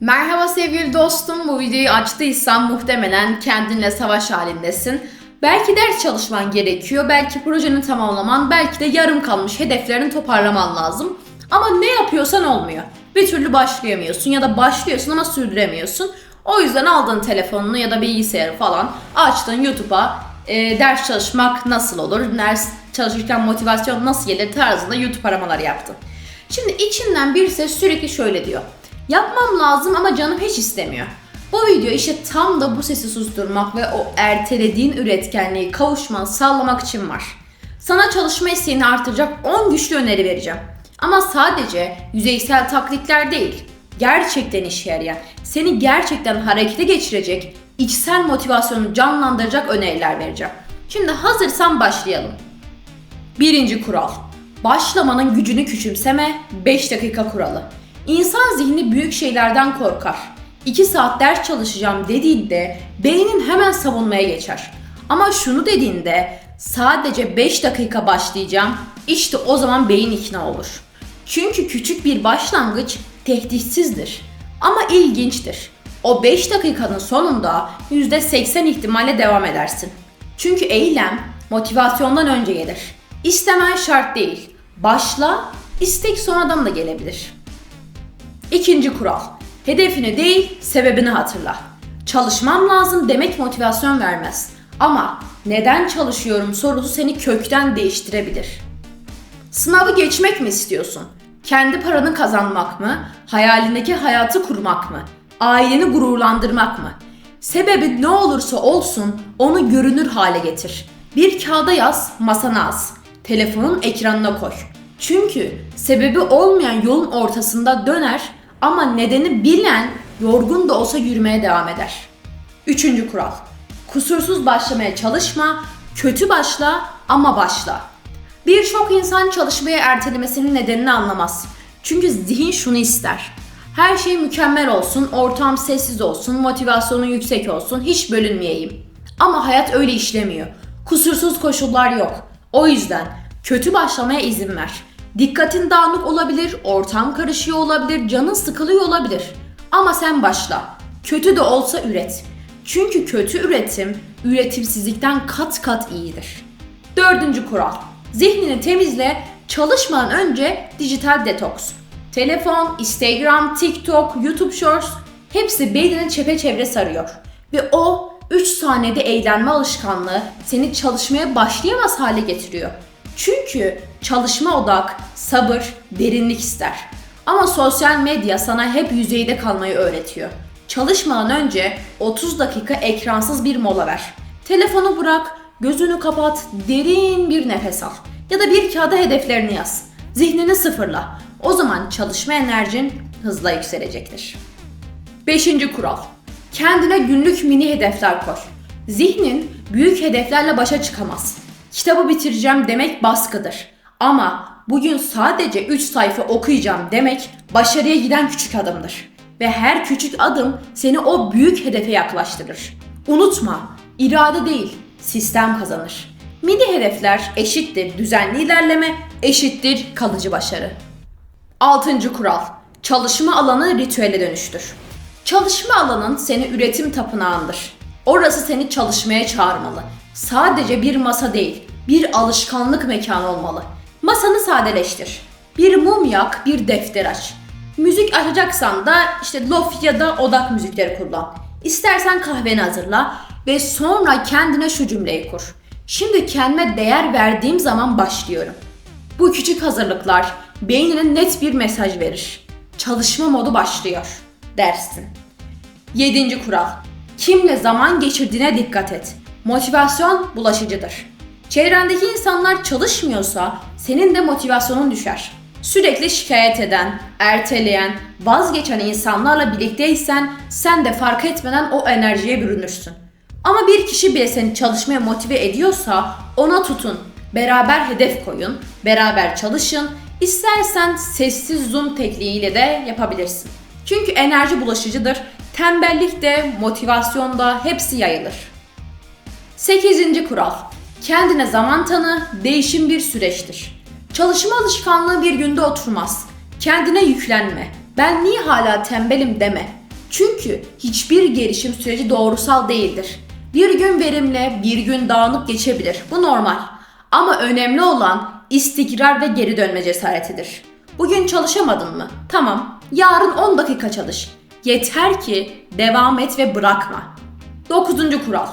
Merhaba sevgili dostum. Bu videoyu açtıysan muhtemelen kendinle savaş halindesin. Belki ders çalışman gerekiyor, belki projeni tamamlaman, belki de yarım kalmış hedeflerini toparlaman lazım. Ama ne yapıyorsan olmuyor. Bir türlü başlayamıyorsun ya da başlıyorsun ama sürdüremiyorsun. O yüzden aldığın telefonunu ya da bilgisayarı falan açtın YouTube'a e, ders çalışmak nasıl olur, ders çalışırken motivasyon nasıl gelir tarzında YouTube aramaları yaptın. Şimdi içinden bir ses sürekli şöyle diyor. Yapmam lazım ama canım hiç istemiyor. Bu video işte tam da bu sesi susturmak ve o ertelediğin üretkenliği kavuşman sağlamak için var. Sana çalışma isteğini artıracak 10 güçlü öneri vereceğim. Ama sadece yüzeysel taklitler değil, gerçekten işe yarayan, seni gerçekten harekete geçirecek, içsel motivasyonu canlandıracak öneriler vereceğim. Şimdi hazırsan başlayalım. Birinci kural. Başlamanın gücünü küçümseme 5 dakika kuralı. İnsan zihni büyük şeylerden korkar. 2 saat ders çalışacağım dediğinde beynin hemen savunmaya geçer. Ama şunu dediğinde sadece 5 dakika başlayacağım işte o zaman beyin ikna olur. Çünkü küçük bir başlangıç tehditsizdir ama ilginçtir. O 5 dakikanın sonunda %80 ihtimalle devam edersin. Çünkü eylem motivasyondan önce gelir. İstemen şart değil. Başla, istek sonradan da gelebilir. İkinci kural. Hedefini değil, sebebini hatırla. Çalışmam lazım demek motivasyon vermez. Ama neden çalışıyorum sorusu seni kökten değiştirebilir. Sınavı geçmek mi istiyorsun? Kendi paranı kazanmak mı? Hayalindeki hayatı kurmak mı? Aileni gururlandırmak mı? Sebebi ne olursa olsun onu görünür hale getir. Bir kağıda yaz, masana as. Telefonun ekranına koy. Çünkü sebebi olmayan yolun ortasında döner ama nedeni bilen yorgun da olsa yürümeye devam eder. Üçüncü kural. Kusursuz başlamaya çalışma, kötü başla ama başla. Birçok insan çalışmayı ertelemesinin nedenini anlamaz. Çünkü zihin şunu ister. Her şey mükemmel olsun, ortam sessiz olsun, motivasyonu yüksek olsun, hiç bölünmeyeyim. Ama hayat öyle işlemiyor. Kusursuz koşullar yok. O yüzden kötü başlamaya izin ver. Dikkatin dağınık olabilir, ortam karışıyor olabilir, canın sıkılıyor olabilir. Ama sen başla. Kötü de olsa üret. Çünkü kötü üretim, üretimsizlikten kat kat iyidir. Dördüncü kural. Zihnini temizle, çalışmadan önce dijital detoks. Telefon, Instagram, TikTok, YouTube Shorts hepsi beynini çepeçevre sarıyor. Ve o 3 saniyede eğlenme alışkanlığı seni çalışmaya başlayamaz hale getiriyor. Çünkü çalışma odak, sabır, derinlik ister. Ama sosyal medya sana hep yüzeyde kalmayı öğretiyor. Çalışmadan önce 30 dakika ekransız bir mola ver. Telefonu bırak, gözünü kapat, derin bir nefes al. Ya da bir kağıda hedeflerini yaz. Zihnini sıfırla. O zaman çalışma enerjin hızla yükselecektir. Beşinci kural. Kendine günlük mini hedefler koy. Zihnin büyük hedeflerle başa çıkamaz. Kitabı bitireceğim demek baskıdır. Ama bugün sadece 3 sayfa okuyacağım demek başarıya giden küçük adımdır. Ve her küçük adım seni o büyük hedefe yaklaştırır. Unutma, irade değil, sistem kazanır. Mini hedefler eşittir düzenli ilerleme, eşittir kalıcı başarı. Altıncı kural. Çalışma alanı ritüele dönüştür. Çalışma alanın seni üretim tapınağındır. Orası seni çalışmaya çağırmalı. Sadece bir masa değil, bir alışkanlık mekanı olmalı. Masanı sadeleştir. Bir mum yak, bir defter aç. Müzik açacaksan da işte lofi ya da odak müzikleri kullan. İstersen kahveni hazırla ve sonra kendine şu cümleyi kur. Şimdi kendime değer verdiğim zaman başlıyorum. Bu küçük hazırlıklar beynine net bir mesaj verir. Çalışma modu başlıyor dersin. 7. kural. Kimle zaman geçirdiğine dikkat et. Motivasyon bulaşıcıdır. Çevrendeki insanlar çalışmıyorsa senin de motivasyonun düşer. Sürekli şikayet eden, erteleyen, vazgeçen insanlarla birlikteysen sen de fark etmeden o enerjiye bürünürsün. Ama bir kişi bile seni çalışmaya motive ediyorsa ona tutun. Beraber hedef koyun, beraber çalışın. İstersen sessiz zoom tekniğiyle de yapabilirsin. Çünkü enerji bulaşıcıdır. Tembellik de, motivasyon da hepsi yayılır. 8. kural. Kendine zaman tanı, değişim bir süreçtir. Çalışma alışkanlığı bir günde oturmaz. Kendine yüklenme. Ben niye hala tembelim deme. Çünkü hiçbir gelişim süreci doğrusal değildir. Bir gün verimli, bir gün dağınık geçebilir. Bu normal. Ama önemli olan istikrar ve geri dönme cesaretidir. Bugün çalışamadın mı? Tamam. Yarın 10 dakika çalış. Yeter ki devam et ve bırakma. 9. kural.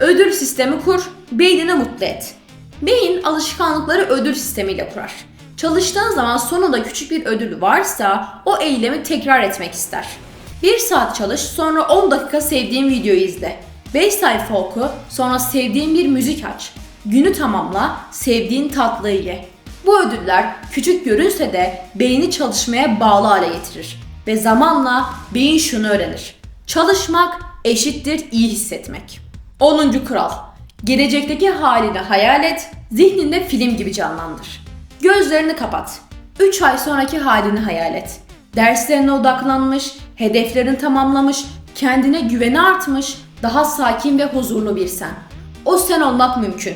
Ödül sistemi kur, beynini mutlu et. Beyin alışkanlıkları ödül sistemiyle kurar. Çalıştığın zaman sonunda küçük bir ödül varsa o eylemi tekrar etmek ister. 1 saat çalış, sonra 10 dakika sevdiğin videoyu izle. 5 sayfa oku, sonra sevdiğin bir müzik aç. Günü tamamla, sevdiğin tatlıyı ye. Bu ödüller küçük görünse de beyni çalışmaya bağlı hale getirir. Ve zamanla beyin şunu öğrenir. Çalışmak eşittir iyi hissetmek. 10. kural. Gelecekteki halini hayal et, zihninde film gibi canlandır. Gözlerini kapat. 3 ay sonraki halini hayal et. Derslerine odaklanmış, hedeflerini tamamlamış, kendine güveni artmış, daha sakin ve huzurlu bir sen. O sen olmak mümkün.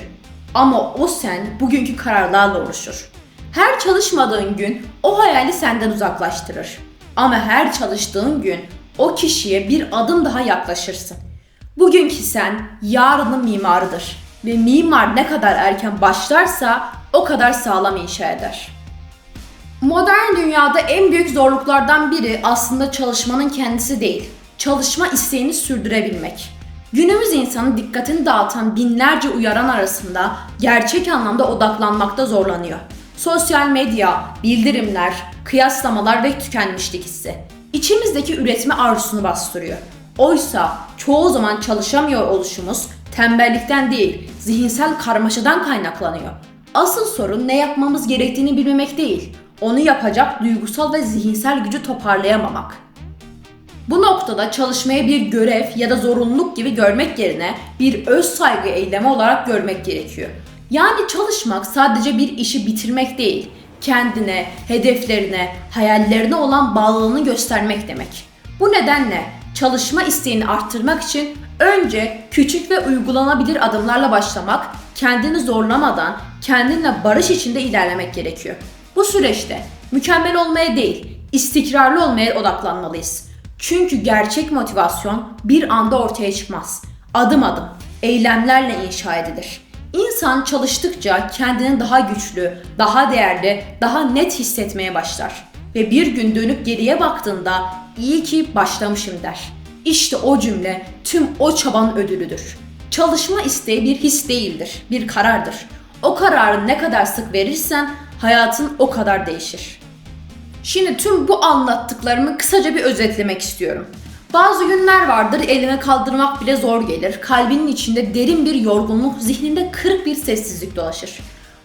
Ama o sen bugünkü kararlarla oluşur. Her çalışmadığın gün o hayali senden uzaklaştırır. Ama her çalıştığın gün o kişiye bir adım daha yaklaşırsın. Bugünkü sen yarının mimarıdır ve mimar ne kadar erken başlarsa o kadar sağlam inşa eder. Modern dünyada en büyük zorluklardan biri aslında çalışmanın kendisi değil, çalışma isteğini sürdürebilmek. Günümüz insanı dikkatini dağıtan binlerce uyaran arasında gerçek anlamda odaklanmakta zorlanıyor. Sosyal medya, bildirimler, kıyaslamalar ve tükenmişlik hissi. İçimizdeki üretme arzusunu bastırıyor. Oysa çoğu zaman çalışamıyor oluşumuz tembellikten değil, zihinsel karmaşadan kaynaklanıyor. Asıl sorun ne yapmamız gerektiğini bilmemek değil, onu yapacak duygusal ve zihinsel gücü toparlayamamak. Bu noktada çalışmaya bir görev ya da zorunluluk gibi görmek yerine bir öz saygı eylemi olarak görmek gerekiyor. Yani çalışmak sadece bir işi bitirmek değil, kendine, hedeflerine, hayallerine olan bağlılığını göstermek demek. Bu nedenle çalışma isteğini arttırmak için önce küçük ve uygulanabilir adımlarla başlamak, kendini zorlamadan, kendinle barış içinde ilerlemek gerekiyor. Bu süreçte mükemmel olmaya değil, istikrarlı olmaya odaklanmalıyız. Çünkü gerçek motivasyon bir anda ortaya çıkmaz. Adım adım, eylemlerle inşa edilir. İnsan çalıştıkça kendini daha güçlü, daha değerli, daha net hissetmeye başlar. Ve bir gün dönüp geriye baktığında iyi ki başlamışım der. İşte o cümle tüm o çabanın ödülüdür. Çalışma isteği bir his değildir, bir karardır. O kararı ne kadar sık verirsen hayatın o kadar değişir. Şimdi tüm bu anlattıklarımı kısaca bir özetlemek istiyorum. Bazı günler vardır eline kaldırmak bile zor gelir. Kalbinin içinde derin bir yorgunluk, zihninde kırık bir sessizlik dolaşır.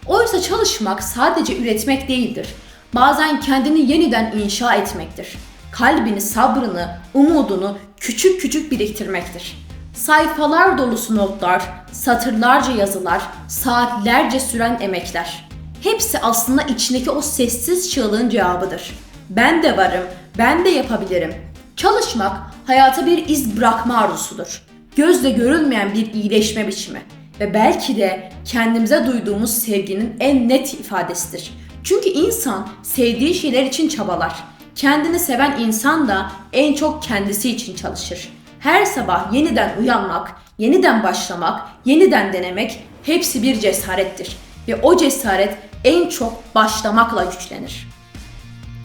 Oysa çalışmak sadece üretmek değildir. Bazen kendini yeniden inşa etmektir. Kalbini, sabrını, umudunu küçük küçük biriktirmektir. Sayfalar dolusu notlar, satırlarca yazılar, saatlerce süren emekler. Hepsi aslında içindeki o sessiz çığlığın cevabıdır. Ben de varım, ben de yapabilirim. Çalışmak hayata bir iz bırakma arzusudur. Gözle görülmeyen bir iyileşme biçimi ve belki de kendimize duyduğumuz sevginin en net ifadesidir. Çünkü insan sevdiği şeyler için çabalar. Kendini seven insan da en çok kendisi için çalışır. Her sabah yeniden uyanmak, yeniden başlamak, yeniden denemek hepsi bir cesarettir. Ve o cesaret en çok başlamakla güçlenir.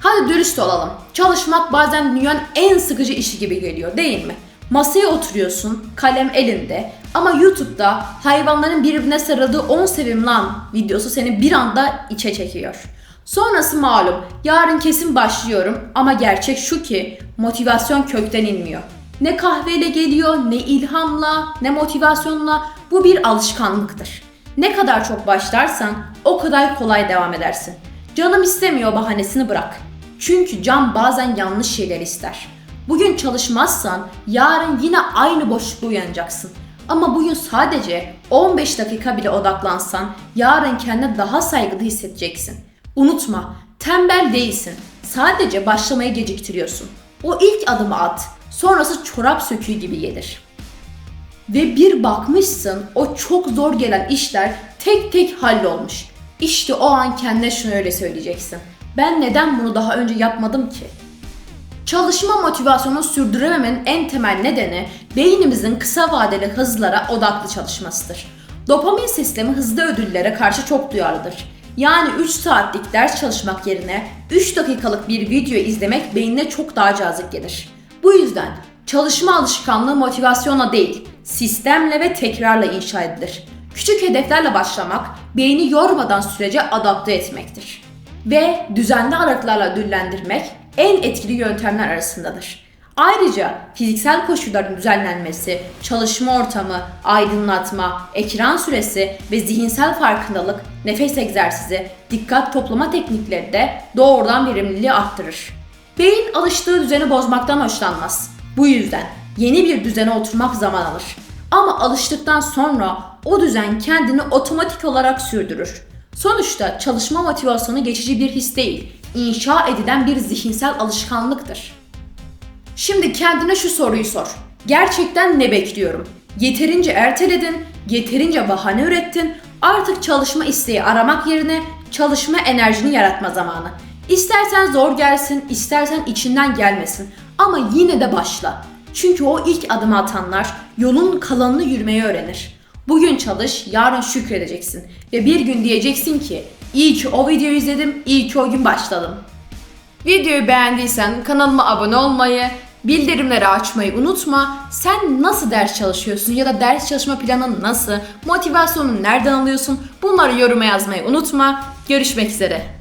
Hadi dürüst olalım. Çalışmak bazen dünyanın en sıkıcı işi gibi geliyor değil mi? Masaya oturuyorsun, kalem elinde ama YouTube'da hayvanların birbirine sarıldığı 10 sevim lan videosu seni bir anda içe çekiyor. Sonrası malum, yarın kesin başlıyorum ama gerçek şu ki motivasyon kökten inmiyor. Ne kahveyle geliyor, ne ilhamla, ne motivasyonla bu bir alışkanlıktır. Ne kadar çok başlarsan o kadar kolay devam edersin. Canım istemiyor bahanesini bırak. Çünkü can bazen yanlış şeyler ister. Bugün çalışmazsan yarın yine aynı boşlukta uyanacaksın. Ama bugün sadece 15 dakika bile odaklansan yarın kendine daha saygılı hissedeceksin. Unutma, tembel değilsin. Sadece başlamayı geciktiriyorsun. O ilk adımı at, sonrası çorap söküğü gibi gelir. Ve bir bakmışsın o çok zor gelen işler tek tek hallolmuş. İşte o an kendine şunu öyle söyleyeceksin. Ben neden bunu daha önce yapmadım ki? Çalışma motivasyonu sürdürememenin en temel nedeni beynimizin kısa vadeli hızlara odaklı çalışmasıdır. Dopamin sistemi hızlı ödüllere karşı çok duyarlıdır. Yani 3 saatlik ders çalışmak yerine 3 dakikalık bir video izlemek beynine çok daha cazip gelir. Bu yüzden çalışma alışkanlığı motivasyonla değil, sistemle ve tekrarla inşa edilir. Küçük hedeflerle başlamak, beyni yormadan sürece adapte etmektir. Ve düzenli aralıklarla ödüllendirmek en etkili yöntemler arasındadır. Ayrıca fiziksel koşulların düzenlenmesi, çalışma ortamı, aydınlatma, ekran süresi ve zihinsel farkındalık, nefes egzersizi, dikkat toplama teknikleri de doğrudan verimliliği arttırır. Beyin alıştığı düzeni bozmaktan hoşlanmaz. Bu yüzden yeni bir düzene oturmak zaman alır. Ama alıştıktan sonra o düzen kendini otomatik olarak sürdürür. Sonuçta çalışma motivasyonu geçici bir his değil, inşa edilen bir zihinsel alışkanlıktır. Şimdi kendine şu soruyu sor. Gerçekten ne bekliyorum? Yeterince erteledin, yeterince bahane ürettin, artık çalışma isteği aramak yerine çalışma enerjini yaratma zamanı. İstersen zor gelsin, istersen içinden gelmesin ama yine de başla. Çünkü o ilk adımı atanlar yolun kalanını yürümeyi öğrenir. Bugün çalış, yarın şükredeceksin ve bir gün diyeceksin ki iyi ki o videoyu izledim, iyi ki o gün başladım. Videoyu beğendiysen kanalıma abone olmayı, bildirimleri açmayı unutma. Sen nasıl ders çalışıyorsun ya da ders çalışma planın nasıl, motivasyonunu nereden alıyorsun? Bunları yoruma yazmayı unutma. Görüşmek üzere.